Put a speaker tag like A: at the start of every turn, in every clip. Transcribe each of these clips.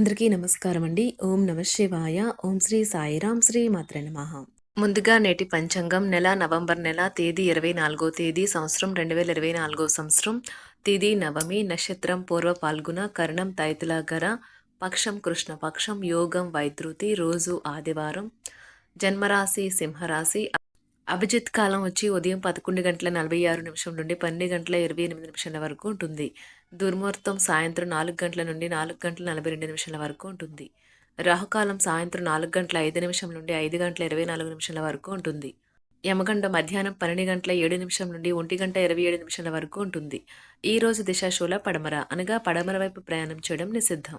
A: అందరికీ నమస్కారం అండి. ఓం నమ శివాయ. ఓం శ్రీ సాయిరాం శ్రీ మాత్ర నమః. ముందుగా నేటి పంచాంగం నెల నవంబర్ నెల తేదీ ఇరవై నాలుగో తేదీ సంవత్సరం రెండు వేల ఇరవై నాలుగో సంవత్సరం. తేదీ నవమి నక్షత్రం పూర్వ పాల్గొన కరణం తైతులాగర పక్షం కృష్ణ పక్షం యోగం వైద్రుతి రోజు ఆదివారం. జన్మరాశి సింహరాశి అభిజిత్ కాలం వచ్చి ఉదయం పదకొండు గంటల నలభై ఆరు నిమిషం నుండి పన్నెండు గంటల ఇరవై ఎనిమిది నిమిషాల వరకు ఉంటుంది. దుర్ముహూర్తం సాయంత్రం నాలుగు గంటల నుండి నాలుగు గంటల నలభై రెండు నిమిషాల వరకు ఉంటుంది. రాహుకాలం సాయంత్రం నాలుగు గంటల ఐదు నిమిషం నుండి ఐదు గంటల ఇరవై నాలుగు నిమిషాల వరకు ఉంటుంది. యమగండ మధ్యాహ్నం పన్నెండు గంటల ఏడు నిమిషం నుండి ఒంటి గంట ఇరవై ఏడు నిమిషాల వరకు ఉంటుంది. ఈ రోజు దిశాశూల పడమర అనగా పడమర వైపు ప్రయాణం చేయడం నిషిద్ధం.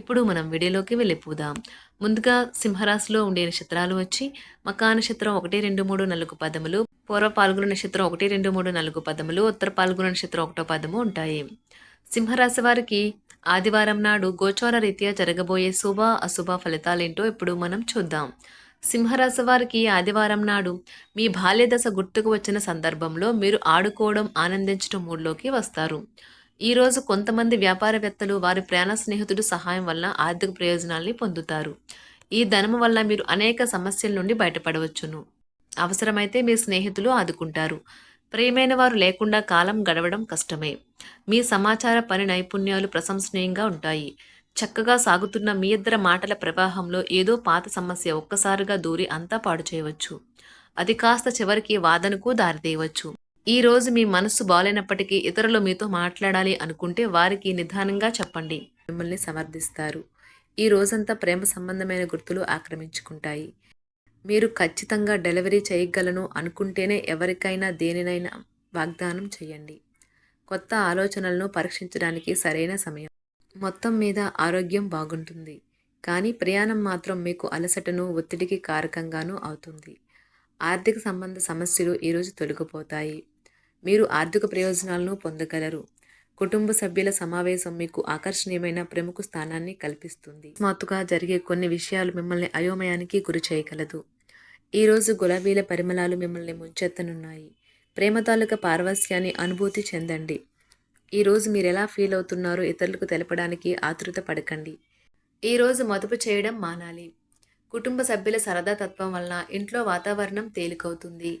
A: ఇప్పుడు మనం వీడియోలోకి వెళ్ళిపోదాం. ముందుగా సింహరాశిలో ఉండే నక్షత్రాలు వచ్చి మకా నక్షత్రం ఒకటి రెండు మూడు నాలుగు పదములు పూర్వ పాల్గొన నక్షత్రం ఒకటి రెండు మూడు నాలుగు పదములు ఉత్తర పాల్గొన నక్షత్రం ఒకటో పదము ఉంటాయి. సింహరాశి వారికి ఆదివారం నాడు గోచార రీత్యా జరగబోయే శుభ అశుభ ఫలితాలేంటో ఇప్పుడు మనం చూద్దాం. సింహరాశి వారికి ఆదివారం నాడు మీ బాల్యదశ గుర్తుకు వచ్చిన సందర్భంలో మీరు ఆడుకోవడం ఆనందించడం మూడ్లోకి వస్తారు. ఈరోజు కొంతమంది వ్యాపారవేత్తలు వారి ప్రయాణ స్నేహితుడు సహాయం వల్ల ఆర్థిక ప్రయోజనాల్ని పొందుతారు. ఈ ధనం వల్ల మీరు అనేక సమస్యల నుండి బయటపడవచ్చును. అవసరమైతే మీ స్నేహితులు ఆదుకుంటారు. ప్రియమైన వారు లేకుండా కాలం గడవడం కష్టమే. మీ సమాచార పని నైపుణ్యాలు ప్రశంసనీయంగా ఉంటాయి. చక్కగా సాగుతున్న మీ ఇద్దర మాటల ప్రవాహంలో ఏదో పాత సమస్య ఒక్కసారిగా దూరి అంతా పాడు చేయవచ్చు. అది కాస్త చివరికి వాదనకు దారితీయవచ్చు. ఈ రోజు మీ మనసు బాగాలేనప్పటికీ ఇతరులు మీతో మాట్లాడాలి అనుకుంటే వారికి నిదానంగా చెప్పండి. మిమ్మల్ని సమర్థిస్తారు. ఈ రోజంతా ప్రేమ సంబంధమైన గుర్తులు ఆక్రమించుకుంటాయి. మీరు ఖచ్చితంగా డెలివరీ చేయగలను అనుకుంటేనే ఎవరికైనా దేనినైనా వాగ్దానం చేయండి. కొత్త ఆలోచనలను పరీక్షించడానికి సరైన సమయం. మొత్తం మీద ఆరోగ్యం బాగుంటుంది. కానీ ప్రయాణం మాత్రం మీకు అలసటను ఒత్తిడికి కారకంగానూ అవుతుంది. ఆర్థిక సంబంధ సమస్యలు ఈరోజు తొలగిపోతాయి. మీరు ఆర్థిక ప్రయోజనాలను పొందగలరు. కుటుంబ సభ్యుల సమావేశం మీకు ఆకర్షణీయమైన ప్రముఖ స్థానాన్ని కల్పిస్తుంది. అకస్మాత్తుగా జరిగే కొన్ని విషయాలు మిమ్మల్ని అయోమయానికి గురి చేయగలదు. ఈరోజు గులాబీల పరిమళాలు మిమ్మల్ని ముంచెత్తనున్నాయి. ప్రేమ తాలూక పార్వశ్యాన్ని అనుభూతి చెందండి. ఈరోజు మీరు ఎలా ఫీల్ అవుతున్నారో ఇతరులకు తెలపడానికి ఆతృత పడకండి. ఈరోజు మదుపు చేయడం మానాలి. కుటుంబ సభ్యుల సరదా తత్వం వలన ఇంట్లో వాతావరణం తేలికవుతుంది.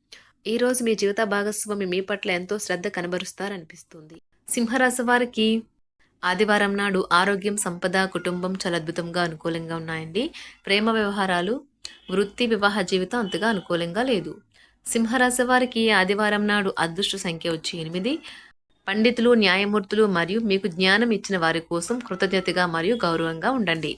A: ఈరోజు మీ జీవిత భాగస్వామి మీ పట్ల ఎంతో శ్రద్ధ కనబరుస్తారనిపిస్తుంది. సింహరాశి వారికి ఆదివారం నాడు ఆరోగ్యం సంపద కుటుంబం చాలా అద్భుతంగా అనుకూలంగా ఉన్నాయండి. ప్రేమ వ్యవహారాలు వృత్తి వివాహ జీవితం అంతగా అనుకూలంగా లేదు. సింహరాశి వారికి ఆదివారం నాడు అదృష్ట సంఖ్య వచ్చి ఎనిమిది. పండితులు న్యాయమూర్తులు మరియు మీకు జ్ఞానం ఇచ్చిన వారి కోసం కృతజ్ఞతగా మరియు గౌరవంగా ఉండండి.